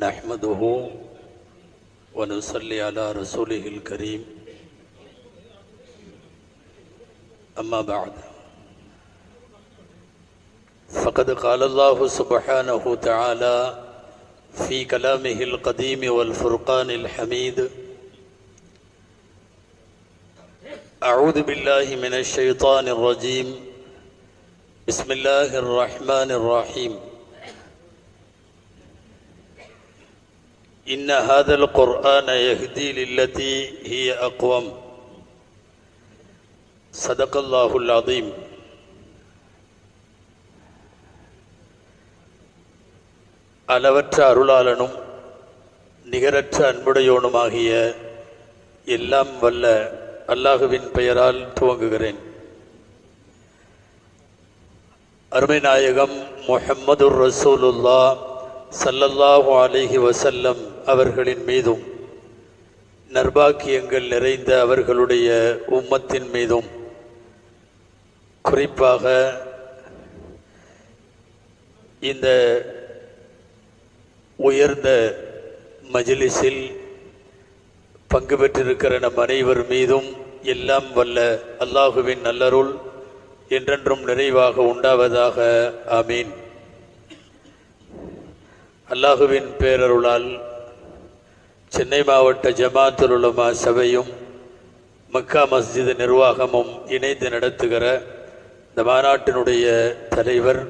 نحمده ونصلي على رسوله الكريم. أما بعد فقد قال الله سبحانه تعالى في كلامه القديم والفرقان الحميد أعوذ بالله من الشيطان الرجيم. بسم الله الرحمن الرحيم. إن هذا القرآن يهدي للتي هي أقوم صدق الله العظيم அளவற்ற அருளாளனும் நிகரற்ற அன்புடையோனுமாகிய எல்லாம் வல்ல அல்லாஹுவின் பெயரால் துவங்குகிறேன் அருமை நாயகம் முஹம்மதுர் ரசூலுல்லா சல்லல்லாஹு அலிஹி வசல்லம் அவர்களின் மீதும் நர்பாக்கியங்கள் நிறைந்த அவர்களுடைய உம்மத்தின் மீதும் குறிப்பாக இந்த உயர்ந்த மஜ்லிஸில் பங்கு பெற்றிருக்கிற நம் அனைவர் மீதும் எல்லாம் வல்ல அல்லாஹுவின் நல்லருள் என்றென்றும் நிறைவாக உண்டாவதாக. ஆமீன். அல்லாஹுவின் பேரருளால் சென்னை மாவட்ட ஜமாத்துல் உலமா சபையும் மக்கா மஸ்ஜித் நிர்வாகமும் இணைந்து நடத்துகிற இந்த மாநாட்டினுடைய தலைவர்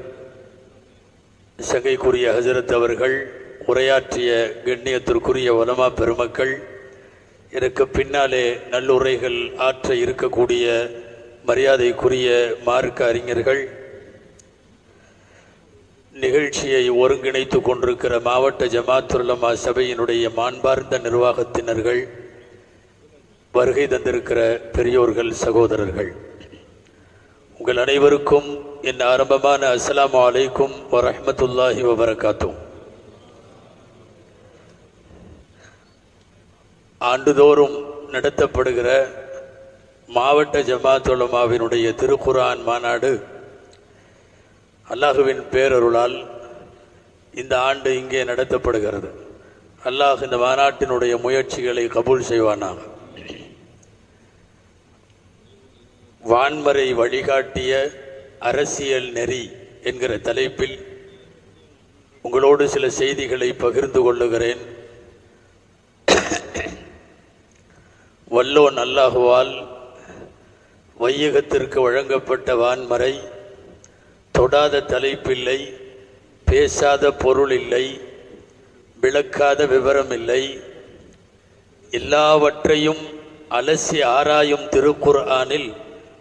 சங்கைக்குரிய ஹசரத் அவர்கள் உரையாற்றிய கண்ணியத்திற்குரிய வலமா பெருமக்கள் எனக்கு பின்னாலே நல்லுரைகள் ஆற்ற இருக்கக்கூடிய மரியாதைக்குரிய மார்க்க அறிஞர்கள் நிகழ்ச்சியை ஒருங்கிணைத்து கொண்டிருக்கிற மாவட்ட ஜமாத்துல்லமா சபையினுடைய மாண்பார்ந்த நிர்வாகத்தினர்கள் வருகை தந்திருக்கிற பெரியோர்கள் சகோதரர்கள். உங்கள் அனைவருக்கும் என் ஆரம்பமான அஸ்ஸலாமு அலைக்கும் வரமத்துல்லாஹி வபரகாத்தும் ஆண்டுதோறும் நடத்தப்படுகிற மாவட்ட ஜமாத்துலமாவினுடைய திருக்குரான் மாநாடு அல்லாஹுவின் பேரருளால் இந்த ஆண்டு இங்கே நடத்தப்படுகிறது. அல்லாஹ் இந்த மாநாட்டினுடைய முயற்சிகளை கபூல் செய்வானாக. வான்மறை வழிகாட்டிய அரசியல் நெறி என்கிற தலைப்பில் உங்களோடு சில செய்திகளை பகிர்ந்து கொள்ளுகிறேன். வல்லோன் அல்லாஹுவால் வையகத்திற்கு வழங்கப்பட்ட வான்மறை தொடாத தலைப்பில்லை பேசாத பொருள் இல்லை விளக்காத விவரம் இல்லை எல்லாவற்றையும் அலசி ஆராயும் திருக்குர்ஆனில்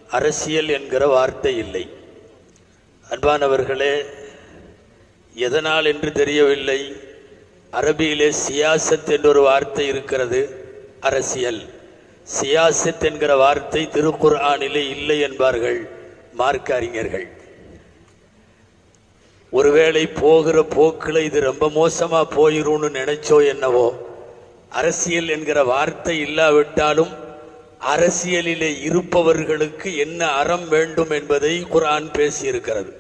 அரசியல் என்கிற வார்த்தை இல்லை. அன்பானவர்களே எதனால் என்று தெரியவில்லை. அரபியிலே சியாசத் என்றொரு வார்த்தை இருக்கிறது அரசியல். சியாசத் என்கிற வார்த்தை திருக்குர்ஆனிலே இல்லை என்பார்கள் மார்க்க அறிஞர்கள். ஒருவேளை போகிற போக்கில் இது ரொம்ப மோசமாக போயிரும்னு நினைச்சோ என்னவோ? அரசியல் என்கிற வார்த்தை இல்லாவிட்டாலும் அரசியலிலே இருப்பவர்களுக்கு என்ன அறம் வேண்டும் என்பதை குரான் பேசியிருக்கிறது.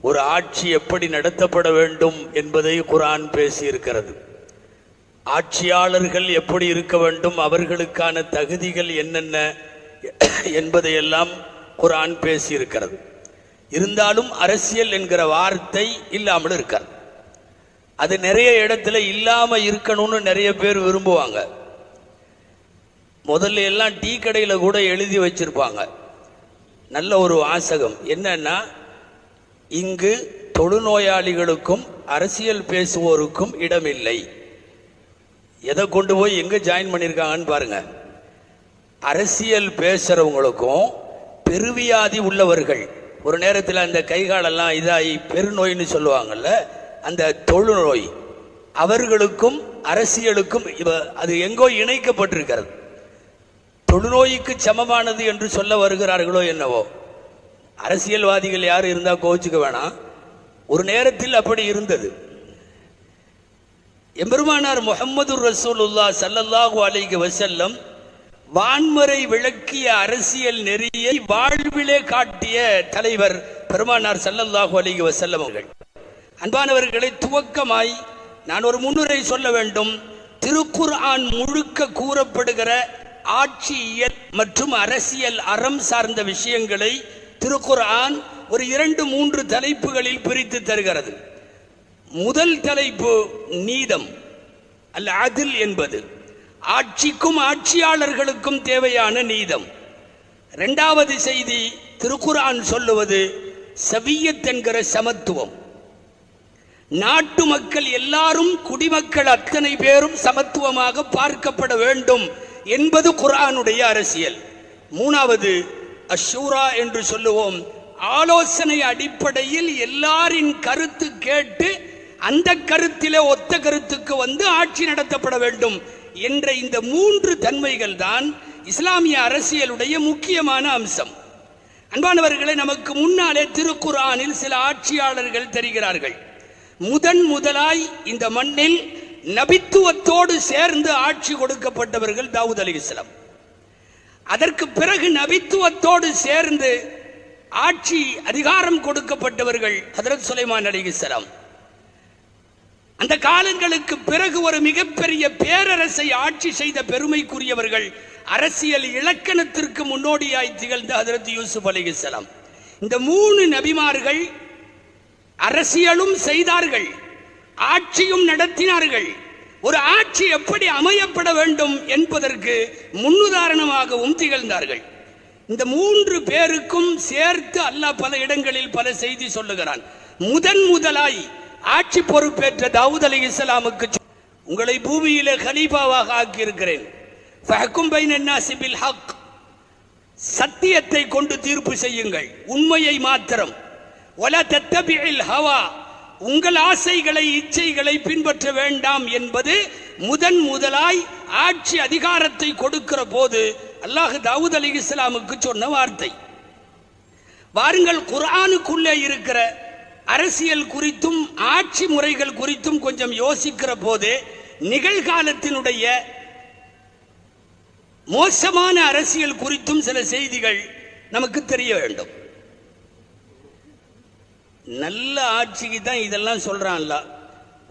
ஒரு ஆட்சி எப்படி நடத்தப்பட வேண்டும் என்பதை குரான் பேசியிருக்கிறது. ஆட்சியாளர்கள் எப்படி இருக்க வேண்டும் அவர்களுக்கான தகுதிகள் என்னென்ன என்பதையெல்லாம் குரான் பேசியிருக்கிறது. இருந்தாலும் அரசியல் என்கிற வார்த்தை இல்லாமல் இருக்காது. அது நிறைய இடத்துல இல்லாமல் இருக்கணும்னு நிறைய பேர் விரும்புவாங்க. முதல்ல எல்லாம் டீ கடையில் கூட எழுதி வச்சிருப்பாங்க. நல்ல ஒரு வாசகம். என்னன்னா இங்கு தொழுநோயாளிகளுக்கும் அரசியல் பேசுவோருக்கும் இடமில்லை. எதை கொண்டு போய் எங்க ஜாயின் பண்ணியிருக்காங்கன்னு பாருங்க. அரசியல் பேசுறவங்களுக்கும் பெருவியாதி உள்ளவர்கள் ஒரு நேரத்தில் அந்த கைகாலெல்லாம் இதாகி பெருநோயின்னு சொல்லுவாங்கல்ல அந்த தொழுநோய் அவர்களுக்கும் அரசியலுக்கும் இவ அது எங்கோ இணைக்கப்பட்டிருக்கிறது. தொழுநோய்க்கு சமமானது என்று சொல்ல வருகிறார்களோ என்னவோ. அரசியல்வாதிகள் யார் இருந்தால் கோச்சுக்க வேணாம். ஒரு நேரத்தில் அப்படி இருந்தது. எம்பெருமானார் முகமது ரசூலுல்லா சல்லல்லாஹு அலைக்கு வசல்லம் வான்முறை விளக்கிய அரசியல் நெறியை வாழ்விலே காட்டிய தலைவர் பெருமானார் ஸல்லல்லாஹு அலைஹி வஸல்லம் அவர்கள். அன்பானவர்களை துவக்கமாய் நான் ஒரு முன்னுரை சொல்ல வேண்டும். திருக்குர்ஆன் முழுக்க கூறப்படுகிற ஆட்சியியல் மற்றும் அரசியல் அறம் சார்ந்த விஷயங்களை திருக்குர்ஆன் ஒரு இரண்டு மூன்று தலைப்புகளில் பிரித்து தருகிறது. முதல் தலைப்பு நீதம் அல்ல அதில் என்பது. ஆட்சிக்கும் ஆட்சியாளர்களுக்கும் தேவையான நீதம். இரண்டாவது செய்தி திருக்குரான் சொல்லுவது சவியத் என்கிற சமத்துவம். நாட்டு மக்கள் எல்லாரும் குடிமக்கள் அத்தனை பேரும் சமத்துவமாக பார்க்கப்பட வேண்டும் என்பது குரானுடைய அரசியல். மூணாவது அஷூரா என்று சொல்லுவோம். ஆலோசனை அடிப்படையில் எல்லாரின் கருத்து கேட்டு அந்த கருத்திலே ஒத்த கருத்துக்கு வந்து ஆட்சி நடத்தப்பட வேண்டும். என்ற இந்த மூன்று தன்மைகள் தான் இஸ்லாமிய அரசியலுடைய முக்கியமான அம்சம். அன்பானவர்களை நமக்கு முன்னாலே திருக்குரானில் சில ஆட்சியாளர்கள் தெரிகிறார்கள். முதன் முதலாய் இந்த மண்ணில் நபித்துவத்தோடு சேர்ந்து ஆட்சி கொடுக்கப்பட்டவர்கள் தாவூத் அலைஹிஸ்ஸலாம் அதற்கு பிறகு நபித்துவத்தோடு சேர்ந்து ஆட்சி அதிகாரம் கொடுக்கப்பட்டவர்கள் ஹதரத் சுலைமான் அலைஹிஸ்ஸலாம் அந்த காலங்களுக்கு பிறகு ஒரு மிகப்பெரிய பேரரசை ஆட்சி செய்த பெருமைக்குரியவர்கள் அரசியல் இலக்கணத்திற்கு முன்னோடியாய் திகழ்ந்த ஹதரத் யூசுப் அலிகலாம் இந்த மூணு நபிமார்கள் அரசியலும் செய்தார்கள் ஆட்சியும் நடத்தினார்கள். ஒரு ஆட்சி எப்படி அமையப்பட வேண்டும் என்பதற்கு முன்னுதாரணமாகவும் திகழ்ந்தார்கள். இந்த மூன்று பேருக்கும் சேர்த்து அல்லாஹ் பல இடங்களில் பல செய்தி சொல்லுகிறான். முதன் முதலாய் ஆட்சி பொறுப்பேற்ற தாவூத் அலி இஸ்லாமுக்கு உங்களை பூமியிலே கலீஃபாவாக ஆக்கியிருக்கிறேன். ஹக். சத்தியத்தை கொண்டு தீர்ப்பு செய்யுங்கள். உண்மையை மாத்திரம். ஒல தத்தபில் ஹவா. உங்கள் ஆசைகளை இச்சைகளை பின்பற்ற வேண்டாம் என்பது முதன் முதலாய் ஆட்சி அதிகாரத்தை கொடுக்கிற போது அல்லாஹ் தாவூத் அலி இஸ்லாமுக்கு சொன்ன வார்த்தை. வாருங்கள் குரானுக்குள்ளே இருக்கிற அரசியல் குறித்தும் ஆட்சி முறைகள் குறித்தும் கொஞ்சம் யோசிக்கிற போது நிகழ்காலத்தினுடைய மோசமான அரசியல் குறித்தும் சில செய்திகள் நமக்கு தெரிய வேண்டும். நல்ல ஆட்சிக்கு தான் இதெல்லாம் சொல்றான்ல.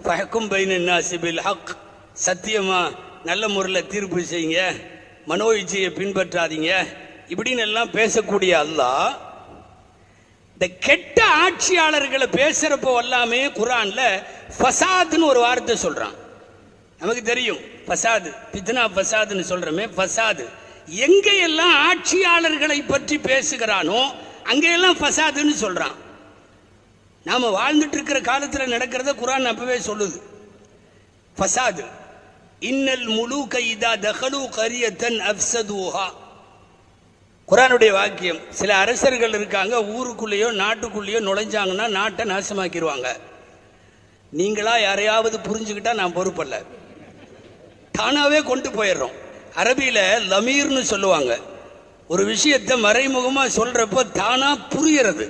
ஃபஹக்கும் பைன ஹக். சத்தியமா நல்ல முறையில் தீர்ப்பு செய்யுங்க. மனோ இச்சையை பின்பற்றாதீங்க. இப்படின்னு எல்லாம் பேசக்கூடிய அல்லாஹ் இந்த கெட்ட ஆட்சியாளர்களை பேசுறப்போ எல்லாமே குரான்ல ஃபசாத்னு ஒரு வார்த்தை சொல்றான். நமக்கு தெரியும் ஃபசாது பித்னா ஃபசாதுன்னு சொல்கிறோமே ஃபசாது. எங்கெல்லாம் ஆட்சியாளர்களை பற்றி பேசுகிறானோ அங்கெல்லாம் ஃபசாதுன்னு சொல்றான். நாம வாழ்ந்துட்டு இருக்கிற காலத்தில் நடக்கிறத குரான் அப்பவே சொல்லுது. ஃபசாது இன்னல் முழு கைதா தஹலு கரியத்தன் அப்சதுஹா குரானுடைய வாக்கியம் சில அரசர்கள் இருக்காங்க ஊருக்குள்ளேயோ நாட்டுக்குள்ளேயோ நுழைஞ்சாங்கன்னா நாட்டை நாசமாக்கிடுவாங்க. நீங்களா யாரையாவது புரிஞ்சுக்கிட்டா நான் பொறுப்பல்ல. தானாவே கொண்டு போயிடுறோம். அரபியில் லமீர்னு சொல்லுவாங்க. ஒரு விஷயத்தை மறைமுகமாக சொல்கிறப்போ தானாக புரியறது.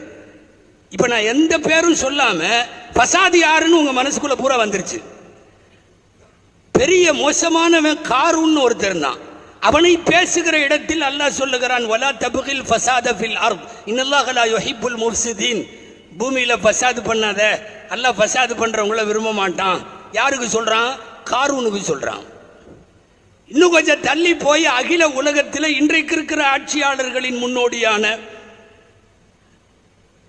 இப்போ நான் எந்த பேரும் சொல்லாமல் பசாதி யாருன்னு உங்கள் மனசுக்குள்ளே பூரா வந்துருச்சு. பெரிய மோசமானவன் காரூன்னு ஒருத்தர் தான் அவனை பேசுகிற இடத்தில் அல்லாஹ் சொல்லுகிறான் வலா தபுகில் ஃபசாத ஃபில் அர்த். இன்னல்லாஹலா யொஹிபுல் முர்சிதீன். பூமியில் ஃபசாது பண்ணாத. அல்லாஹ் ஃபசாது பண்ணுறவங்கள விரும்ப மாட்டான். யாருக்கு சொல்கிறான் காரூனுக்கு சொல்கிறான் இன்னும் கொஞ்சம் தள்ளி போய் அகில உலகத்தில் இன்றைக்கு இருக்கிற ஆட்சியாளர்களின் முன்னோடியான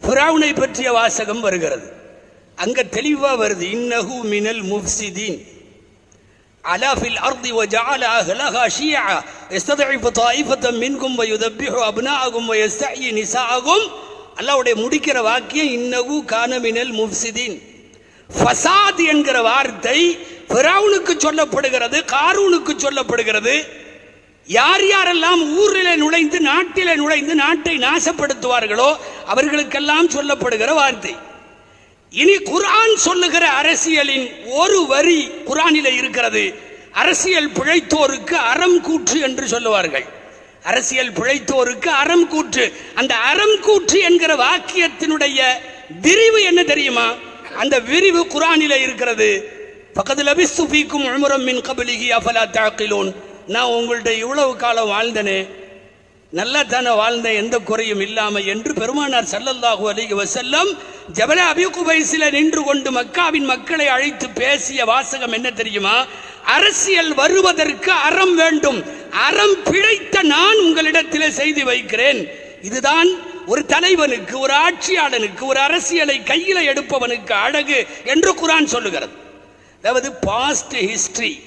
ஃபிரௌனை பற்றிய வாசகம் வருகிறது. அங்கே தெளிவாக வருது இன்னஹு மினல் முஃப்சிதீன். على في الأرض وجعل أهلها شيعا يستضعف طائفة منكم ويذبح أبناءكم ويستحيي نساءكم அல்லாவுடைய முடிக்கிற வாக்கியம் இன்னகு கானமினல் முஃப்சிதீன் ஃபசாத் என்கிற வார்த்தை ஃபிரௌனுக்கு சொல்லப்படுகிறது காரூனுக்கு சொல்லப்படுகிறது யார் யாரெல்லாம் ஊரிலே நுழைந்து நாட்டிலே நுழைந்து நாட்டை நாசப்படுத்துவார்களோ அவர்களுக்கெல்லாம் சொல்லப்படுகிற வார்த்தை இனி குரான் சொல்லுகிற அரசியலின் ஒரு வரி குரானில இருக்கிறது. அரசியல் பிழைத்தோருக்கு அறம் கூற்று என்று சொல்லுவார்கள். அரசியல் பிழைத்தோருக்கு அறம் கூற்று. அந்த அறம் கூற்று என்கிற வாக்கியத்தினுடைய விரிவு என்ன தெரியுமா? அந்த விரிவு குரானில இருக்கிறது. பக்கத்தில் லபிஸ்து ஃபீக்கும் மின் கபலிகி அஃபலா தாக்கிலோன். நான் உங்கள்ட்ட இவ்வளவு காலம் வாழ்ந்தனே. நல்லா தானே வாழ்ந்த எந்த குறையும் இல்லாமல் என்று பெருமானார் சல்லல்லாஹு அலிக வசல்லம் ஜபல அபி நின்று கொண்டு மக்காவின் மக்களை அழைத்து பேசிய வாசகம் என்ன தெரியுமா? அரசியல் வருவதற்கு அறம் வேண்டும். அறம் பிழைத்த நான் உங்களிடத்தில் செய்தி வைக்கிறேன். இதுதான் ஒரு தலைவனுக்கு ஒரு ஆட்சியாளனுக்கு ஒரு அரசியலை கையில எடுப்பவனுக்கு அழகு என்று குரான் சொல்லுகிறது. அதாவது பாஸ்ட் ஹிஸ்டரி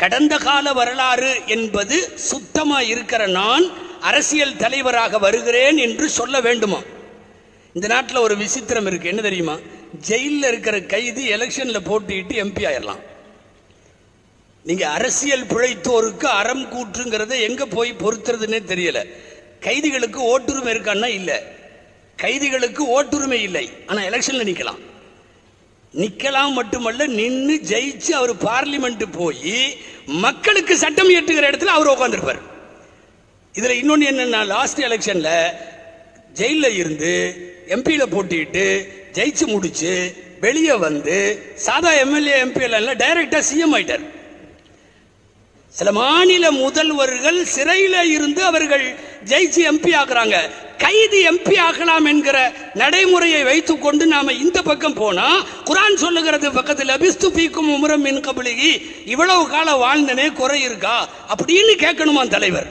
கடந்த கால வரலாறு என்பது சுத்தமா இருக்கிற நான் அரசியல் தலைவராக வருகிறேன் என்று சொல்ல வேண்டுமா? இந்த நாட்டில் ஒரு விசித்திரம் இருக்கு. என்ன தெரியுமா? ஜெயிலில் இருக்கிற கைதி எலெக்ஷன்ல போட்டியிட்டு எம்பி ஆயிடலாம் நீங்க அரசியல் பிழைத்தோருக்கு அறம் கூற்றுங்கிறத எங்க போய் பொறுத்துறதுன்னே தெரியல. கைதிகளுக்கு ஓட்டுரிமை இருக்கான்னா இல்லை. கைதிகளுக்கு ஓட்டுரிமை இல்லை. ஆனால் எலெக்ஷன்ல நிற்கலாம் நிக்கலாம் மட்டுமல்ல நின்று ஜெயிச்சு அவர் பார்லிமெண்ட் போய் மக்களுக்கு சட்டம் இயற்றுகிற இடத்துல அவர் உட்காந்துருப்பார் இதுல இன்னொன்னு என்னென்னா லாஸ்ட் எலெக்ஷன்ல ஜெயில இருந்து எம்பியில போட்டிட்டு ஜெயிச்சு முடிச்சு வெளியே வந்து சாதா எம்எல்ஏ எம்பி எல்லாம் டைரக்டா சிஎம் ஆயிட்டார். சில மாநில முதல்வர்கள் சிறையில இருந்து அவர்கள் ஜெயிச்சு எம்பி ஆகிறாங்க. கைது எம்பி ஆகலாம் என்கிற நடைமுறையை வைத்துக் கொண்டு நாம இந்த பக்கம் போனா குரான் சொல்லுகிறது பக்கத்தில் அபிஸ்து பீக்கும் உமரம் மின் கபலிகி இவ்வளவு காலம் வாழ்ந்தனே குறை இருக்கா? அப்படின்னு கேட்கணுமா தலைவர்.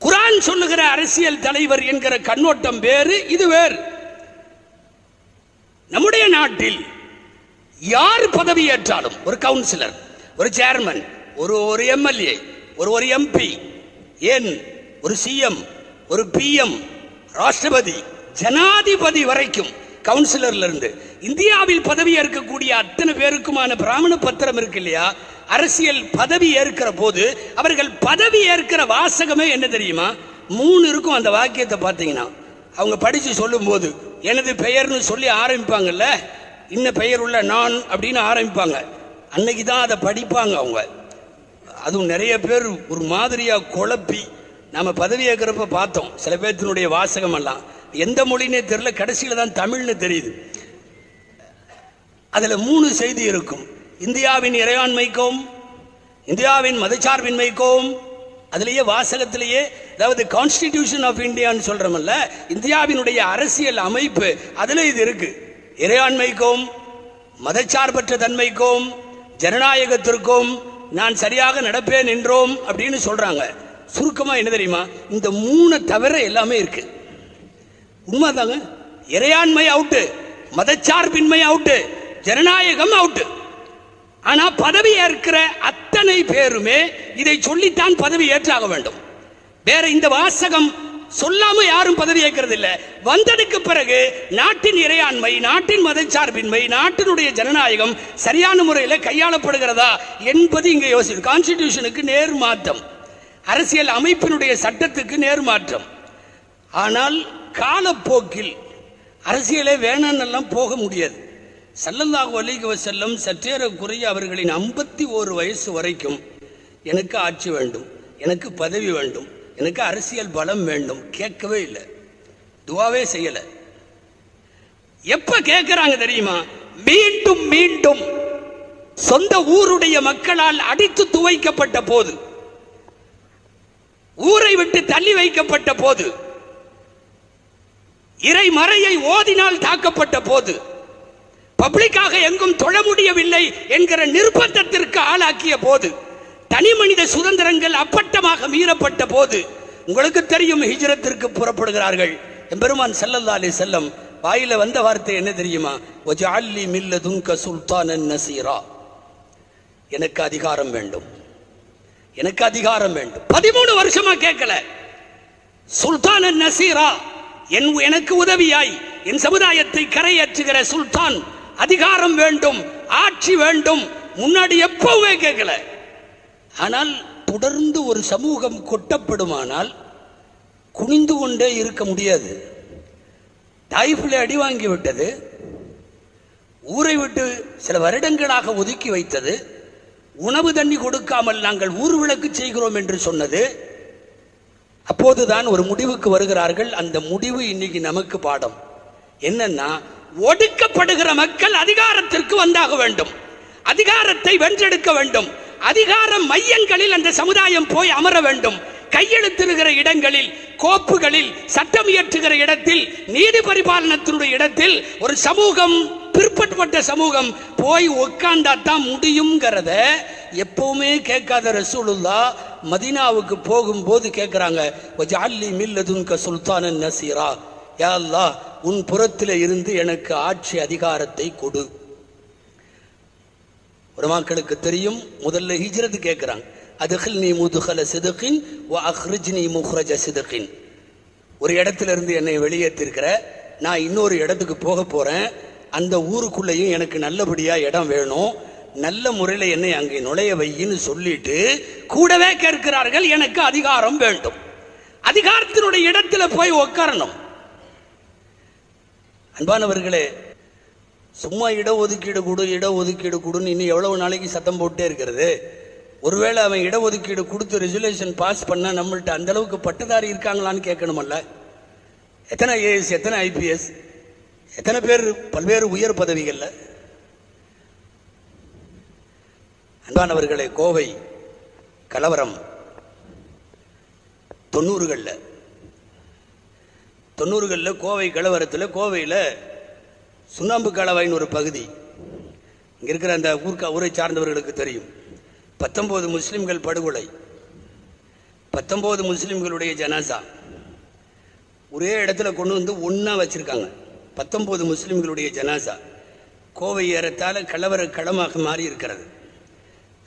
குரான் சொல்லுகிற அரசியல் தலைவர் என்கிற கண்ணோட்டம் வேறு இது வேறு. நம்முடைய நாட்டில் யார் பதவி ஏற்றாலும் ஒரு கவுன்சிலர் ஒரு சேர்மன் ஒரு ஒரு எம்எல்ஏ ஒரு ஒரு எம்பி ஏன்? ஒரு சிஎம் ஒரு பிஎம் ராஷ்டிரபதி ஜனாதிபதி வரைக்கும் கவுன்சிலர்ல இருந்து இந்தியாவில் பதவி ஏற்கக்கூடிய அத்தனை பேருக்குமான பிராமண பத்திரம் இருக்கு இல்லையா? அரசியல் பதவி ஏற்கிற போது அவர்கள் பதவி ஏற்கிற வாசகமே என்ன தெரியுமா? மூணு இருக்கும் அந்த வாக்கியத்தை பார்த்தீங்கன்னா. அவங்க படிச்சு சொல்லும்போது எனது பெயர்னு சொல்லி ஆரம்பிப்பாங்கல்ல? இன்ன பெயர் உள்ள நான் அப்படின்னு ஆரம்பிப்பாங்க. அன்னைக்கு தான் அதை படிப்பாங்க அவங்க. அதுவும் நிறைய பேர் ஒரு மாதிரியா குழப்பி நம்ம பதவி ஏற்கிறப்ப பார்த்தோம். சில பேர்த்தினுடைய வாசகம் எல்லாம் எந்த மொழினே தெரியல கடைசியில தான் தமிழ்னு தெரியுது. அதில் மூணு செய்தி இருக்கும். இந்தியாவின் இறையாண்மைக்கும் இந்தியாவின் மதச்சார்பின்மைக்கும் அதுலேயே வாசகத்திலேயே அதாவது கான்ஸ்டிடியூஷன் ஆஃப் இந்தியான்னு சொல்றோம்ல இந்தியாவினுடைய அரசியல் அமைப்பு அதில் இது இருக்கு. இறையாண்மைக்கும் மதச்சார்பற்ற தன்மைக்கும் ஜனநாயகத்திற்கும் நான் சரியாக நடப்பேன் என்றோம் அப்படின்னு சொல்றாங்க. சுருக்கமா என்ன தெரியுமா? இந்த மூணை தவிர எல்லாமே இருக்கு. உண்மைதாங்க? இறையாண்மை அவுட்டு மதச்சார்பின்மை அவுட்டு ஜனநாயகம் அவுட்டு ஆனா பதவி ஏற்கிற அத்தனை பேருமே இதை சொல்லித்தான் பதவி ஏற்றாக வேண்டும். வேற இந்த வாசகம் சொல்லாம யாரும் பதவி ஏற்கிறது இல்ல வந்ததுக்கு பிறகு நாட்டின் இறையாண்மை நாட்டின் மதச்சார்பின்மை நாட்டினுடைய ஜனநாயகம் சரியான முறையில் கையாளப்படுகிறதா என்பது இங்கே யோசிக்கும் கான்ஸ்டிடியூஷனுக்கு நேர் மாற்றம். அரசியல் அமைப்பினுடைய சட்டத்துக்கு நேர் மாற்றம். ஆனால் காலப்போக்கில் அரசியலே வேணான்னெல்லாம் போக முடியாது. சல்லல்லாஹு அலிக வஸல்லம் சற்றேறக்குறைய அவர்களின் ஐம்பத்தி ஓரு வயசு வரைக்கும் எனக்கு ஆட்சி வேண்டும் எனக்கு பதவி வேண்டும். எனக்கு அரசியல் பலம் வேண்டும். கேட்கவே இல்லை. துவாவே செய்யல. எப்ப கேட்கிறாங்க தெரியுமா? மீண்டும் மீண்டும் சொந்த ஊருடைய மக்களால் அடித்து துவைக்கப்பட்ட போது ஊரை விட்டு தள்ளி வைக்கப்பட்ட போது இறை மறையை ஓதினால் தாக்கப்பட்ட போது பப்ளிக்காக எங்கும் தொழ முடியவில்லை என்கிற நிர்பந்தத்திற்கு ஆளாக்கிய போது தனி மனித சுதந்திரங்கள் அப்பட்டமாக மீறப்பட்ட போது உங்களுக்கு தெரியும் ஹிஜ்ரத்திற்கு புறப்படுகிறார்கள். எம்பெருமான் செல்லல்லா அலி செல்லம் வாயில வந்த வார்த்தை என்ன தெரியுமா? ஒஜாலி மில்ல துன்க சுல்தானன் நசீரா. எனக்கு அதிகாரம் வேண்டும். எனக்கு அதிகாரம் வேண்டும். பதிமூணு வருஷமா கேட்கல. சுல்தான் நசீரா என் எனக்கு உதவியாய் என் சமுதாயத்தை கரையேற்றுகிற சுல்தான் அதிகாரம் வேண்டும் ஆட்சி வேண்டும். முன்னாடி எப்பவுமே கேட்கல. ஆனால் தொடர்ந்து ஒரு சமூகம் கொட்டப்படுமானால் குனிந்து கொண்டே இருக்க முடியாது. தாய்ஃபில் அடி வாங்கிவிட்டது ஊரை விட்டு சில வருடங்களாக ஒதுக்கி வைத்தது. உணவு தண்ணி கொடுக்காமல் நாங்கள் ஊர் விளக்கு செய்கிறோம் என்று சொன்னது. அப்போதுதான் ஒரு முடிவுக்கு வருகிறார்கள். அந்த முடிவு இன்னைக்கு நமக்கு பாடம். என்னன்னா ஒடுக்கப்படுகிற மக்கள் அதிகாரத்திற்கு வந்தாக வேண்டும். அதிகாரத்தை வென்றெடுக்க வேண்டும். அதிகார மையங்களில் அந்த சமுதாயம் போய் அமர வேண்டும். கையெழுத்திருக்கிற இடங்களில் கோப்புகளில் சட்டம் இயற்றுகிற இடத்தில் நீதி பரிபாலனத்தினுடைய இடத்தில் ஒரு சமூகம் பிற்படுத்தப்பட்ட சமூகம் போய் உட்கார்ந்தா தான் முடியுங்கிறத எப்பவுமே கேட்காத ரசூலுல்லா மதீனாவுக்கு போகும்போது கேட்குறாங்க. வஜாலி மில்லதுன்க சுல்தானன் நசீரா. யா அல்லாஹ் உன் புறத்தில் இருந்து எனக்கு ஆட்சி அதிகாரத்தை கொடு. ஒரு மக்களுக்கு தெரியும். முதல்ல ஹிஜ்ரத் கேட்குறாங்க அதுகில் நீ முதுகல சிதுகின் ஓ அஹ்ரிஜ் நீ முஹ்ரஜ சிதுகின். ஒரு இடத்துல இருந்து என்னை வெளியேற்றிருக்கிற நான் இன்னொரு இடத்துக்கு போக போகிறேன் அந்த ஊருக்குள்ளேயும் எனக்கு நல்லபடியாக இடம் வேணும். நல்ல முறையில் என்னை அங்கே நுழைய வையின்னு சொல்லிட்டு கூடவே கேட்கிறார்கள். எனக்கு அதிகாரம் வேண்டும். அதிகாரத்தினுடைய இடத்துல போய் உட்காரணும் அன்பானவர்களே சும்மா இடஒதுக்கீடு கொடு இடஒதுக்கீடு கொடுன்னு இன்னும் எவ்வளவு நாளைக்கு சத்தம் போட்டே இருக்கிறது? ஒருவேளை அவன் இடஒதுக்கீடு கொடுத்து ரெசுலேஷன் பாஸ் பண்ண நம்மள்ட்ட அந்த அளவுக்கு பட்டதாரி இருக்காங்களான்னு கேட்கணுமல்ல? எத்தனை ஐஏஎஸ் எத்தனை ஐபிஎஸ் எத்தனை பேர் பல்வேறு உயர் பதவிகள்ல? அன்பானவர்களே கோவை கலவரம் தொண்ணூறுகளில். தொண்ணூறுகளில் கோவை கலவரத்தில் கோவையில் சுண்ணாம்பு கலவாயின் ஒரு பகுதி. இங்கே இருக்கிற அந்த ஊர்க்கா ஊரை சார்ந்தவர்களுக்கு தெரியும். பத்தொம்போது முஸ்லிம்கள் படுகொலை. பத்தொம்போது முஸ்லிம்களுடைய ஜனாசா. ஒரே இடத்துல கொண்டு வந்து ஒன்றா வச்சுருக்காங்க. பத்தொம்போது முஸ்லிம்களுடைய ஜனாசா. கோவை ஏறத்தால் கலவர களமாக மாறி இருக்கிறது.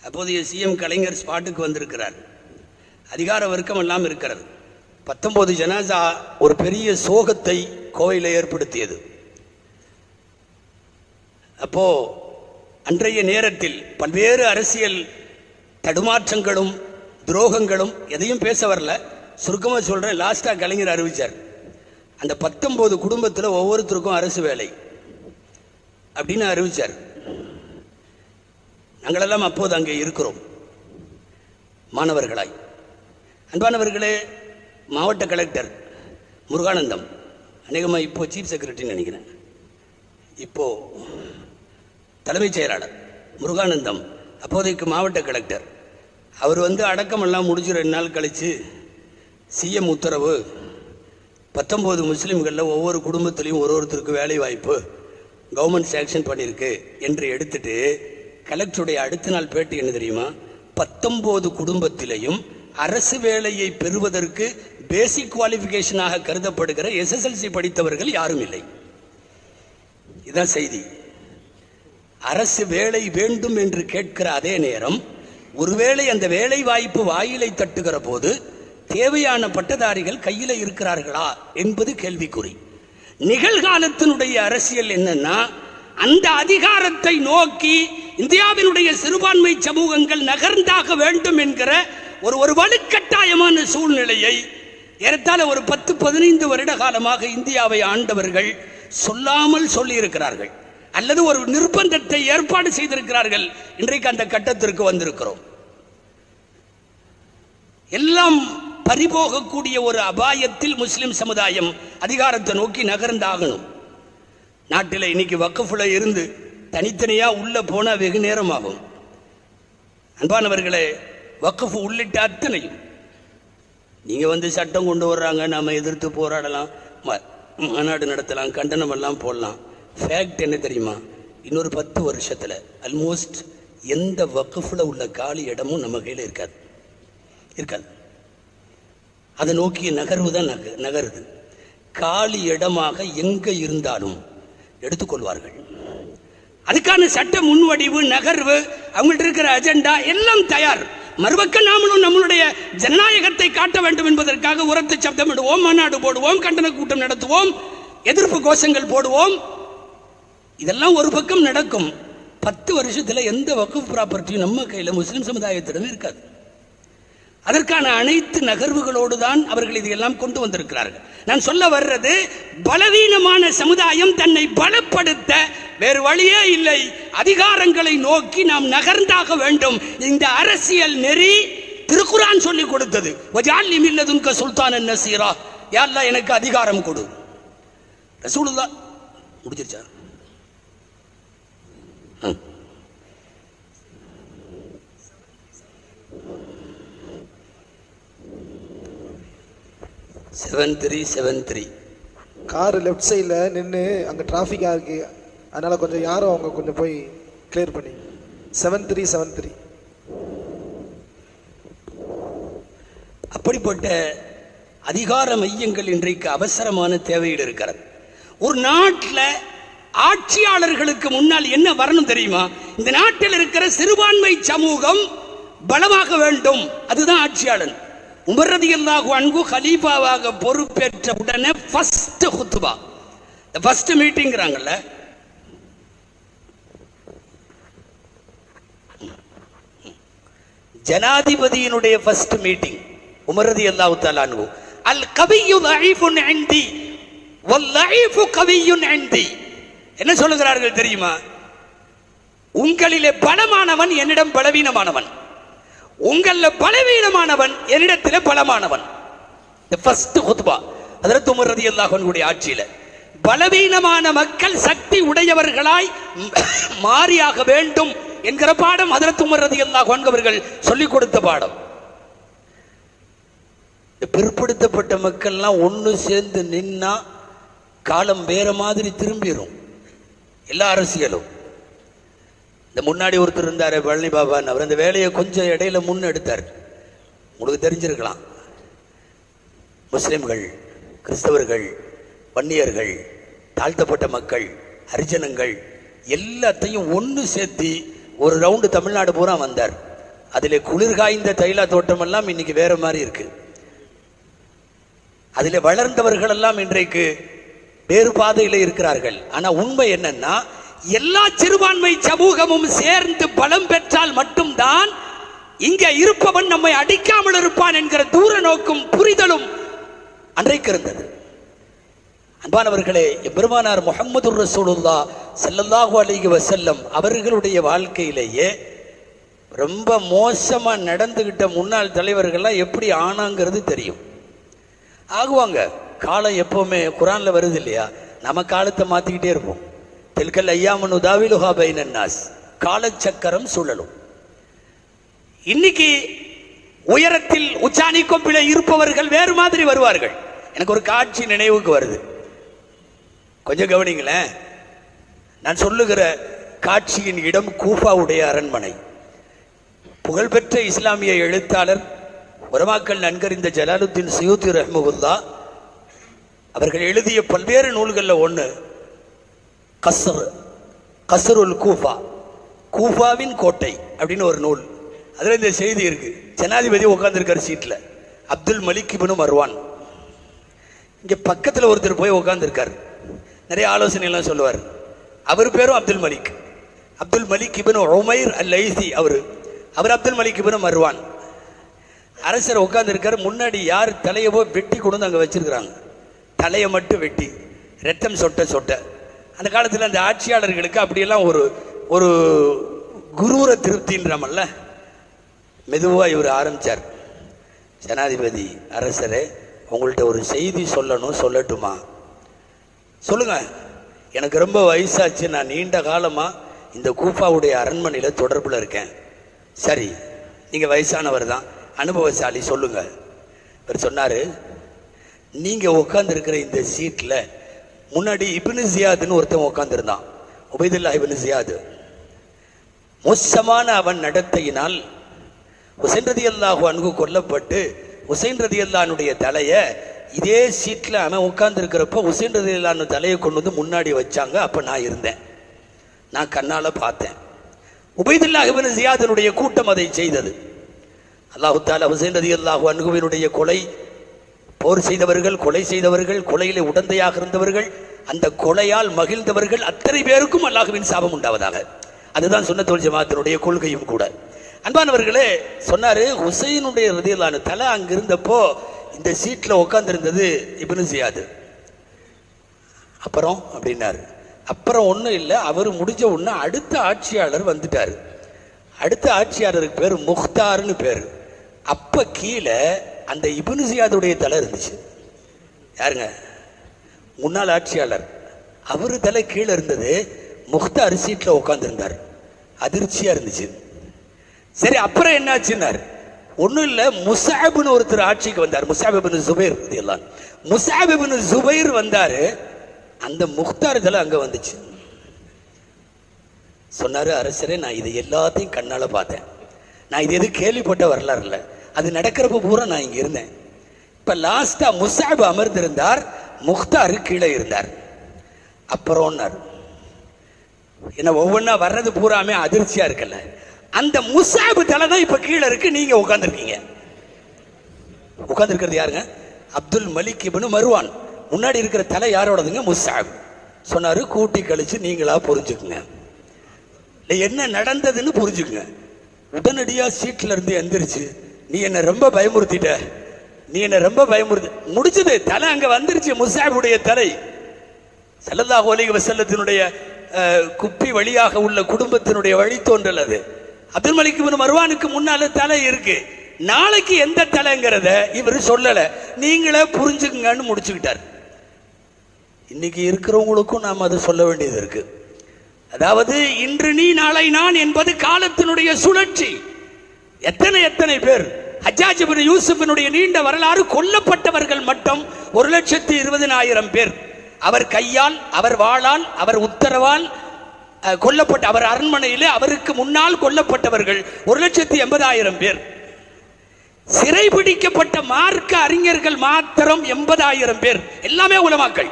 அப்போதைய சிஎம் கலைஞர் ஸ்பாட்டுக்கு வந்திருக்கிறார். அதிகார வர்க்கம் எல்லாம் இருக்கிறது. பத்தொம்போது ஜனாசா ஒரு பெரிய சோகத்தை கோவையில் ஏற்படுத்தியது. அப்போ அன்றைய நேரத்தில் பல்வேறு அரசியல் தடுமாற்றங்களும் துரோகங்களும் எதையும் பேச வரல. சுருக்கமாக சொல்கிறேன் லாஸ்ட்டாக கலைஞர் அறிவிச்சார். அந்த பத்தொம்போது குடும்பத்தில் ஒவ்வொருத்தருக்கும் அரசு வேலை அப்படின்னு அறிவித்தார் நாங்களெல்லாம் அப்போது அங்கே இருக்கிறோம் மாணவர்களாய். அன்பானவர்களே மாவட்ட கலெக்டர் முருகானந்தம் அநேகமாக இப்போ சீஃப் செக்ரட்டரின்னு நினைக்கிறேன். இப்போ தலைமைச் செயலாளர் முருகானந்தம் அப்போதைக்கு மாவட்ட கலெக்டர். அவர் வந்து அடக்கமெல்லாம் முடிஞ்சு ரெண்டு நாள் கழித்து சிஎம் உத்தரவு பத்தொம்போது முஸ்லீம்களில் ஒவ்வொரு குடும்பத்திலையும் ஒரு ஒருத்தருக்கு வேலை வாய்ப்பு கவர்மெண்ட் சேங்ஷன் பண்ணியிருக்கு என்று எடுத்துட்டு கலெக்டருடைய அடுத்த நாள் பேட்டி என்ன தெரியுமா? பத்தொம்போது குடும்பத்திலையும் அரசு வேலையை பெறுவதற்கு பேசிக் குவாலிஃபிகேஷனாக கருதப்படுகிற எஸ்எஸ்எல்சி படித்தவர்கள் யாரும் இல்லை. இதுதான் செய்தி. அரசு வேலை வேண்டும் என்று கேட்கிற அதே நேரம் ஒருவேளை அந்த வேலை வாய்ப்பு வாயிலை தட்டுகிற போது தேவையான பட்டதாரிகள் கையில இருக்கிறார்களா என்பது கேள்விக்குறி. நிகழ்காலத்தினுடைய அரசியல் என்னன்னா அந்த அதிகாரத்தை நோக்கி இந்தியாவினுடைய சிறுபான்மை சமூகங்கள் நகர்ந்தாக வேண்டும் என்கிற ஒரு ஒரு வலுக்கட்டாயமான சூழ்நிலையை ஏறத்தாழ ஒரு பத்து பதினைந்து வருட காலமாக இந்தியாவை ஆண்டவர்கள் சொல்லாமல் சொல்லியிருக்கிறார்கள். அல்லது ஒரு நிர்பந்தத்தை ஏற்பாடு செய்திருக்கிறார்கள். இன்றைக்கு அந்த கட்டத்திற்கு வந்திருக்கிறோம். எல்லாம் பறிபோகக்கூடிய ஒரு அபாயத்தில் முஸ்லிம் சமுதாயம் அதிகாரத்தை நோக்கி நகர்ந்தாகணும். நாட்டில் இன்னைக்கு வக்கஃபுல இருந்து தனித்தனியா உள்ள போனா வெகு நேரம் ஆகும் அன்பானவர்களே வக்கஃபு உள்ளிட்ட அத்தனையும். நீங்க வந்து சட்டம் கொண்டு வர்றாங்க நாம எதிர்த்து போராடலாம் ம- மாநாடு நடத்தலாம் கண்டனம் எல்லாம் போடலாம். ஃபேக்ட் என்ன தெரியுமா? இன்னொரு பத்து வருஷத்துல அல்மோஸ்ட் எந்த வக்கஃபுல உள்ள காலி இடமும் நம்ம கையில் இருக்காது. இருக்காது. அதை நோக்கிய நகர்வு தான் நக நகருது. காலி இடமாக எங்கே இருந்தாலும் எடுத்துக்கொள்வார்கள். அதுக்கான சட்ட முன்வடிவு நகர்வு அவங்கள்ட்ட இருக்கிற அஜெண்டா எல்லாம் தயார். மறுபக்க நாமளும் நம்மளுடைய ஜனநாயகத்தை காட்ட வேண்டும் என்பதற்காக உரத்து சப்தமிடுவோம் மாநாடு போடுவோம் கண்டன கூட்டம் நடத்துவோம் எதிர்ப்பு கோஷங்கள் போடுவோம். இதெல்லாம் ஒரு பக்கம் நடக்கும். பத்து வருஷத்தில் எந்த வக்குஃப் ப்ராப்பர்ட்டியும் நம்ம கையில் முஸ்லிம் சமுதாயத்திடமே இருக்காது. அதற்கான அனைத்து நகர்வுகளோடு தான் அவர்கள் இதையெல்லாம் கொண்டு வந்திருக்கிறார்கள். நான் சொல்ல வர்றது பலவீனமான சமுதாயம் தன்னை பலப்படுத்த வேறு வழியே இல்லை. அதிகாரங்களை நோக்கி நாம் நகர்ந்தாக வேண்டும். இந்த அரசியல் நெறி திருக்குறான் சொல்லி கொடுத்தது. வஜாலி மில்லதுன்க சுல்தான் நசீரா. யாரெல்லாம் எனக்கு அதிகாரம் கொடு. ரசூலுல்லா முடிஞ்சிருச்சா? Seven three seven three car left சைடில் நின்று அங்கே டிராஃபிக்காக இருக்கு. அதனால் கொஞ்சம் யாரும் அவங்க கொஞ்சம் போய் கிளியர் பண்ணி. செவன் த்ரீ செவன் த்ரீ அப்படிப்பட்ட அதிகார மையங்கள் இன்றைக்கு அவசரமான தேவையில் இருக்கிறது. ஒரு நாட்டில் ஆட்சியாளர்களுக்கு முன்னால் என்ன வரணும் தெரியுமா? இந்த நாட்டில் இருக்கிற சிறுபான்மை சமூகம் பலமாக வேண்டும். அதுதான் ஆட்சியாளன். உமரதி அல்லாஹு அன்பு ஹலீஃபாவாக பொறுப்பேற்ற உடனே ஃபர்ஸ்ட் ஹுத்துபா இந்த ஃபர்ஸ்ட் மீட்டிங்கிறாங்கல்ல ஜனாதிபதியினுடைய ஃபர்ஸ்ட் மீட்டிங் உமரதி அல்லாஹு தாலானு அல் கவியு லஈஃபுன் இந்தி. வல் லஈஃபு கவியுன் இந்தி. என்ன சொல்லுகிறார்கள் தெரியுமா? உங்களிலே பலமானவன் என்னிடம் பலவீனமானவன். உங்கள பலவீனமானவன் என்னிடத்தில் பலமானவன். இந்த ஃபர்ஸ்ட் ஹுத்பா ஹதரத் உமர் ரலியல்லாஹு ஆட்சியில் ஆட்சியில. பலவீனமான மக்கள் சக்தி உடையவர்களாய் மாறியாக வேண்டும் என்கிற பாடம் ஹதரத் உமர் ரலியல்லாஹு அன்ஹு அவர்கள் சொல்லிக் கொடுத்த பாடம். பிற்படுத்தப்பட்ட மக்கள்லாம் ஒன்று சேர்ந்து நின்னா காலம் வேற மாதிரி திரும்பிடும் எல்லா அரசியலும். இந்த முன்னாடி ஒருத்தர் இருந்தார் பழனி பாபான்னு. அவர் அந்த வேலையை கொஞ்சம் இடையில முன் எடுத்தார். உங்களுக்கு தெரிஞ்சிருக்கலாம். முஸ்லிம்கள் கிறிஸ்தவர்கள் வன்னியர்கள் தாழ்த்தப்பட்ட மக்கள் ஹரிஜனங்கள் எல்லாத்தையும் ஒன்று சேர்த்து ஒரு ரவுண்டு தமிழ்நாடு பூரா வந்தார். அதிலே குளிர்காய்ந்த தைலா தோட்டமெல்லாம் இன்னைக்கு வேற மாதிரி இருக்கு. அதில் வளர்ந்தவர்கள் எல்லாம் இன்றைக்கு வேறு பாதையில் இருக்கிறார்கள். ஆனா உண்மை என்னன்னா எல்லா சிறுபான்மை சமூகமும் சேர்ந்து பலம் பெற்றால் மட்டும்தான் இங்கே இருப்பவன் நம்மை அடிக்காமல் இருப்பான் என்கிற தூர நோக்கும் புரிதலும் அன்றைக்கு இருந்தது. அன்பானவர்களே பெருமானார் முகமது ரசூலுல்லா செல்லல்லாஹு அலிக வசல்லம் அவர்களுடைய வாழ்க்கையிலேயே ரொம்ப மோசமாக நடந்துகிட்ட முன்னாள் தலைவர்கள்லாம் எப்படி ஆனாங்கிறது தெரியும். ஆகுவாங்க. காலம் எப்பவுமே குரான்ல வருது இல்லையா? நம்ம காலத்தை மாத்திக்கிட்டே இருப்போம். தெல்கல் ஐயாமனு தாவிலுஹா பைனன்னாஸ் காலச்சக்கரம் சுழலும். இன்னைக்கு உயரத்தில் உச்சாணி பிழை இருப்பவர்கள் வேறு மாதிரி வருவார்கள். எனக்கு ஒரு காட்சி நினைவுக்கு வருது. கொஞ்சம் கவனிங்களேன். நான் சொல்லுகிற காட்சியின் இடம் கூஃபாவுடைய அரண்மனை. புகழ்பெற்ற இஸ்லாமிய எழுத்தாளர் உரமாக்கல் நன்கறிந்த ஜலாலுத்தீன் சயூத்தி ரஹ்மகுல்லா அவர்கள் எழுதிய பல்வேறு நூல்களில் ஒன்று கசர் கசருல் கூஃபா. கூஃபாவின் கோட்டை அப்படின்னு ஒரு நூல். அதில் இந்த செய்தி இருக்கு. ஜனாதிபதி உட்காந்துருக்கார் சீட்டில் அப்துல் மலிக் இப்னு மர்வான். இங்கே பக்கத்தில் ஒருத்தர் போய் உட்காந்துருக்கார் நிறைய ஆலோசனை எல்லாம் சொல்லுவார். அவர் பேரும் Abdul Malik. Abdul Malik ibn Umair அல் ஐசி அவர். அவர் அப்துல் மலிக் இப்னு மர்வான். அரசர் உட்காந்துருக்காரு முன்னாடி யார் தலையவோ வெட்டி கொண்டு வந்து அங்கே வச்சிருக்கிறாங்க. தலையை மட்டும் வெட்டி ரத்தம் சொட்ட சொட்ட. அந்த காலத்தில் அந்த ஆட்சியாளர்களுக்கு அப்படியெல்லாம் ஒரு ஒரு குரூர திருப்தின்றமல்ல. மெதுவாக இவர் ஆரம்பித்தார் ஜனாதிபதி அரசரே உங்கள்கிட்ட ஒரு செய்தி சொல்லணும் சொல்லட்டுமா? சொல்லுங்க. எனக்கு ரொம்ப வயசாச்சு நான் நீண்ட காலமாக இந்த கூஃபாவுடைய அரண்மனையில் தொடர்பில் இருக்கேன். சரி நீங்கள் வயசானவர் தான் அனுபவசாலி சொல்லுங்கள் இவர் சொன்னார் நீங்க உட்காந்துருக்கிற இந்த சீட்ல முன்னாடி இபின் ஜியாதுன்னு ஒருத்தன் உட்காந்துருந்தான் உபைதுல்லா இபின் ஜியாது மோசமான அவன் நடத்தையினால் ஹுசைன் ரதி அல்லாஹு அன்கு கொல்லப்பட்டு ஹுசைன் ரதி அல்லானுடைய தலையை இதே சீட்ல அவன் உட்கார்ந்து இருக்கிறப்ப ஹுசைன் ரதி அல்லானு தலையை கொண்டு வந்து முன்னாடி வச்சாங்க அப்ப நான் இருந்தேன். நான் கண்ணால பார்த்தேன். உபைதுல்லா இபின் ஜியாதனுடைய கூட்டம் அதை செய்தது. அல்லாஹு தாலா ஹுசைன் ரதி அல்லாஹு அன்குவினுடைய கொலை போர் செய்தவர்கள் கொலை செய்தவர்கள் கொலையிலே உடந்தையாக இருந்தவர்கள் அந்த கொலையால் மகிழ்ந்தவர்கள் அத்தனை பேருக்கும் அல்லாஹுவின் சாபம் உண்டாவதாக. அதுதான் சுன்னத்துல் ஜமாத்தினுடைய கொள்கையும் கூட. அன்பானவர்களே சொன்னாரு ஹுசைனுடைய ரதியிலான தலை அங்க இருந்தப்போ இந்த சீட்ல உட்காந்துருந்தது இப்னு ஜியாது அப்புறம் அப்படின்னாரு. அப்புறம் ஒன்றும் இல்லை அவர் முடிஞ்ச உடனே அடுத்த ஆட்சியாளர் வந்துட்டார். அடுத்த ஆட்சியாளருக்கு பேர் முக்தார்னு பேர். அப்ப கீழே அந்த இபுனுசியாதுடைய தலை இருந்துச்சு. யாருங்க? முன்னாள் ஆட்சியாளர். அவர் தலை கீழே இருந்தது முக்தார் சீட்டில் உட்காந்துருந்தார் அதிர்ச்சியாக இருந்துச்சு. சரி அப்புறம் என்னாச்சுன்னார்? ஒன்றும் இல்லை முசாபின் ஒருத்தர் ஆட்சிக்கு வந்தார் முசாபிபின் ஜுபைர் இதெல்லாம் முசாபிபின் ஜுபைர் வந்தார் அந்த முக்தார் இதெல்லாம் அங்கே வந்துச்சு. சொன்னார் அரசரே நான் இது எல்லாத்தையும் கண்ணால் பார்த்தேன். நான் இது எது கேள்விப்பட்ட வரலாறு இல்லை. அது நடக்கிறப்ப பூரா நான் இங்க இருந்தேன். இப்ப லாஸ்டா முசாப் அமர்ந்திருந்தார் முக்தாரு கீழே இருந்தார். அப்புறம்னார். என்ன ஒவ்வொன்றா வர்றது பூராமே அதிர்ச்சியா இருக்குல்ல. அந்த முசாபு தலை தான் இப்ப கீழே இருக்கு நீங்க உட்காந்துருக்கீங்க உட்காந்துருக்கிறது யாருங்க? Abdul Malik ibn Marwan. முன்னாடி இருக்கிற தலை யாரோடதுங்க? முசாப். சொன்னாரு கூட்டி கழிச்சு நீங்களா புரிஞ்சுக்குங்க. இல்லை, என்ன நடந்ததுன்னு புரிஞ்சுக்குங்க. உடனடியாக சீட்டில் இருந்து எந்திரிச்சு நீ என்ன ரொம்ப பயமுறுத்திட்ட. நீ என்ன ரொம்ப பயமுறுத்தி முடிச்சது தலை அங்க வந்துருச்சு முசாபுடைய தலை. சல்லல்லாஹு அலைஹி வசல்லத்தினுடைய குப்பி வழியாக உள்ள குடும்பத்தினுடைய வழித்தோன்றல் அது. அப்துல் மலிக் இப்னு முன்னால தலை இருக்கு. நாளைக்கு எந்த தலைங்கிறத இவர் சொல்லல. நீங்களே புரிஞ்சுக்குங்கன்னு முடிச்சுக்கிட்டார். இன்னைக்கு இருக்கிறவங்களுக்கும் நாம் அதை சொல்ல வேண்டியது இருக்கு. அதாவது இன்று நீ நாளை நான் என்பது காலத்தினுடைய சுழற்சி. எத்தனை எத்தனை பேர்? ஹஜ்ஜாஜ் யூசுஃபினுடைய நீண்ட வரலாறு கொல்லப்பட்டவர்கள் மட்டும் ஒரு லட்சத்தி இருபதினாயிரம் பேர். அவர் கையால் அவர் வாளால் அவர் உத்தரவால் கொல்லப்பட்ட அவர் அரண்மனையில் அவருக்கு முன்னால் கொல்லப்பட்டவர்கள் ஒரு லட்சத்தி எண்பதாயிரம் பேர். சிறைபிடிக்கப்பட்ட மார்க்க அறிஞர்கள் மாத்திரம் எண்பதாயிரம் பேர். எல்லாமே உலமாக்கள்.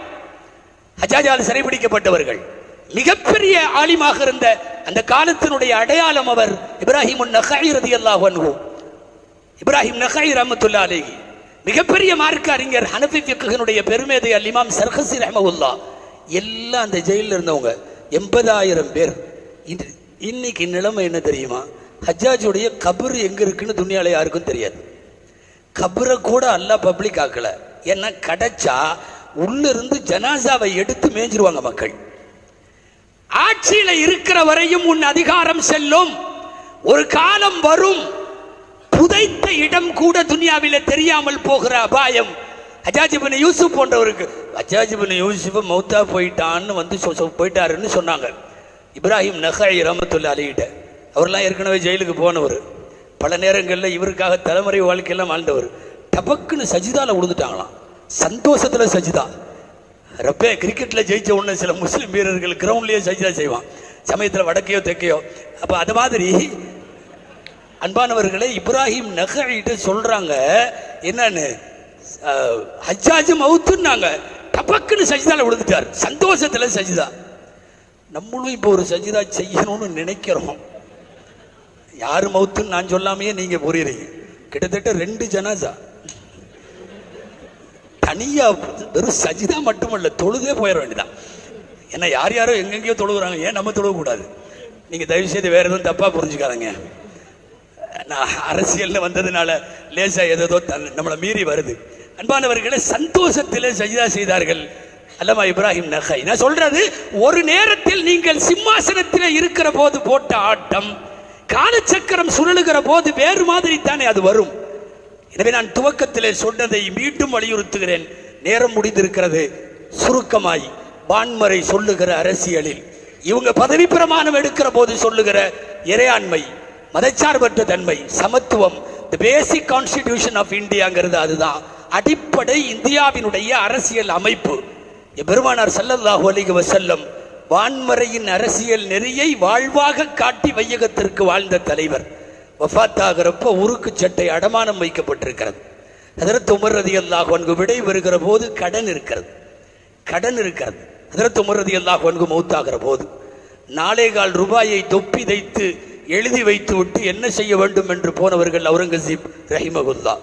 ஹஜாஜால் சிறைபிடிக்கப்பட்டவர்கள். மிகப்பெரிய ஆலிமாக இருந்த அந்த காலத்தினுடைய அடையாளம் அவர் இப்ராஹிம் நகை ரதியல்லாஹு அன்ஹு. இப்ராஹிம் நகாய் ரஹமத்துல்லா அலேஹி. மிகப்பெரிய மார்க்க அறிஞர் ஹனஃபி ஃபிக்குனுடைய பெருமேதை அல் இமாம் சர்ஹசி ரஹமவுல்லா எல்லாம் அந்த ஜெயிலில் இருந்தவங்க எண்பதாயிரம் பேர். இன்று- இன்னைக்கு நிலைமை என்ன தெரியுமா? ஹஜ்ஜாஜுடைய கபர் எங்க இருக்குன்னு துணியால யாருக்கும் தெரியாது. கபரை கூட அல்லா பப்ளிக் ஆக்கல. ஏன்னா கிடைச்சா உள்ள இருந்து ஜனாசாவை எடுத்து மேய்ஞ்சிருவாங்க மக்கள். ஆட்சியில இருக்கிற வரையும் உன் அதிகாரம் செல்லும். ஒரு காலம் வரும். புதைத்த இடம் கூட துனியாவில தெரியாமல் போகிற அபாயம். அஜாஜிபின் யூசுப் போன்றவருக்கு அஜாஜிபின் யூசுப் மௌத்தா போயிட்டான்னு வந்து சொ- சொ- போயிட்டாருன்னு சொன்னாங்க. இப்ராஹிம் நகை ரமத்துல்ல அலிகிட்ட. அவர்லாம் ஏற்கனவே ஜெயிலுக்கு போனவர். பல நேரங்களில் இவருக்காக தலைமுறை வாழ்க்கையெல்லாம் வாழ்ந்தவர். டபக்குன்னு சஜிதாவில் விழுந்துட்டாங்களாம் சந்தோஷத்தில் சஜிதா. ரப்பே கிரிக்கெட்டில் ஜெயிச்ச உடனே சில முஸ்லீம் வீரர்கள் கிரவுண்ட்லேயே சஜிதா செய்வான். சமயத்தில் வடக்கையோ தெற்கையோ. அப்போ அது மாதிரி அன்பானவர்களே இப்ராஹிம் நகைட்டு சொல்கிறாங்க என்னன்னு? அஹ், ஹஜ்ஜாஜ் மவுத்துன்னாங்க. டபக்குன்னு சஜிதாவில் விழுந்துட்டார். சந்தோஷத்தில் சஜிதா. நம்மளும் இப்போ ஒரு சஜிதா செய்யணும்னு நினைக்கிறோம். யாரு மவுத்துன்னு நான் சொல்லாமையே நீங்கள் புரியுறீங்க. கிட்டத்தட்ட ரெண்டு ஜனாசா. தனியா வெறும் சஜிதா மட்டுமல்ல தொழுதே போயிட வேண்டியதான் ஏன்னா யார் யாரோ எங்கெங்கேயோ தொழுகிறாங்க ஏன் நம்ம தொழுக கூடாது நீங்க தயவு செய்து வேற எதுவும் தப்பா புரிஞ்சுக்காதங்க. நான் அரசியல்னு வந்ததுனால லேசா ஏதோ நம்மளை மீறி வருது. அன்பானவர்களே சந்தோஷத்திலே சஜிதா செய்தார்கள். அல்லமா இப்ராஹிம் நகை. நான் சொல்றது ஒரு நேரத்தில் நீங்கள் சிம்மாசனத்தில் இருக்கிற போது போட்ட ஆட்டம் காலச்சக்கரம் சுழலுகிற போது வேறு மாதிரி தானே அது வரும். எனவே நான் துவக்கத்திலே சொன்னதை மீண்டும் வலியுறுத்துகிறேன். நேரம் முடிந்திருக்கிறது. சுருக்கமாய் வான்மறை சொல்லுகிற அரசியலில். இவங்க பதவி பிரமாணம் எடுக்கிற போது சொல்லுகிற இறையாண்மை மதச்சார்பற்ற தன்மை சமத்துவம் தி பேசிக் கான்ஸ்டிடியூஷன் ஆஃப் இந்தியாங்கிறது அதுதான். அடிப்படை இந்தியாவினுடைய அரசியல் அமைப்பு. பெருமானார் சல்லல்லாஹு அலைஹி வசல்லம் வான்மறையின் அரசியல் நெறியை வாழ்வாக காட்டி வையகத்திற்கு வாழ்ந்த தலைவர். வஃபாத்தாகிறப்ப உருக்கு சட்டை அடமானம் வைக்கப்பட்டிருக்கிறது. அதற்கு உமர் ரதியல்லாஹு ஒன்கு விடை வருகிற போது கடன் இருக்கிறது. கடன் இருக்கிறது. அதற்கு உமர் ரதியல்லாஹு ஒன்கு மௌத்தாகிற போது நாளே கால் ரூபாயை தொப்பி தைத்து எழுதி வைத்து விட்டு என்ன செய்ய வேண்டும் என்று போனவர்கள் அவுரங்கசீப் ரஹிமகுல்லா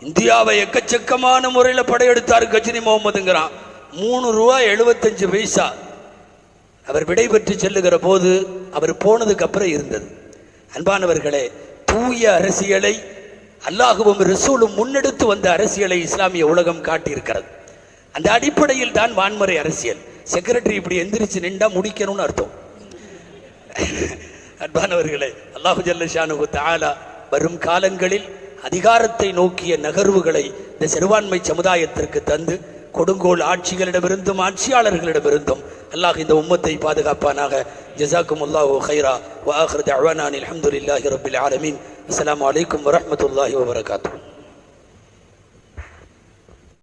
இந்தியாவை எக்கச்சக்கமான முறையில் படையெடுத்தார் கஜினி முகமதுங்கிறான் மூணு ரூபா எழுபத்தஞ்சு பைசா. அவர் விடைபெற்று செல்லுகிற போது அவர் போனதுக்கு அப்புறம் இருந்தது. அன்பானவர்களே தூய அரசியலை அல்லாஹுவும் ரசூலும் முன்னெடுத்து வந்த அரசியலை இஸ்லாமிய உலகம் காட்டியிருக்கிறது. அந்த அடிப்படையில் தான் வான்முறை அரசியல். செக்ரட்டரி இப்படி எந்திரிச்சு நின்றா முடிக்கணும்னு அர்த்தம். அன்பானவர்களே அல்லாஹு ஜல்லஷானு தாலா வரும் காலங்களில் அதிகாரத்தை நோக்கிய நகர்வுகளை இந்த சிறுபான்மை சமுதாயத்திற்கு தந்து கொடுங்கோல் ஆட்சிகளிடமிருந்தும் ஆட்சியாளர்களிடமிருந்தும் அல்லாஹ் இந்த உம்மத்தை பாதுகாப்பானாக. ஜசாக்கும் அல்லாஹு ஹைரா வாஹர் தஅவானா அல்ஹம்துலில்லாஹி ரபில் ஆலமீன். அஸ்லாம் வலைக்கம் வரமத்துல்லாஹி வபரகாத்தூ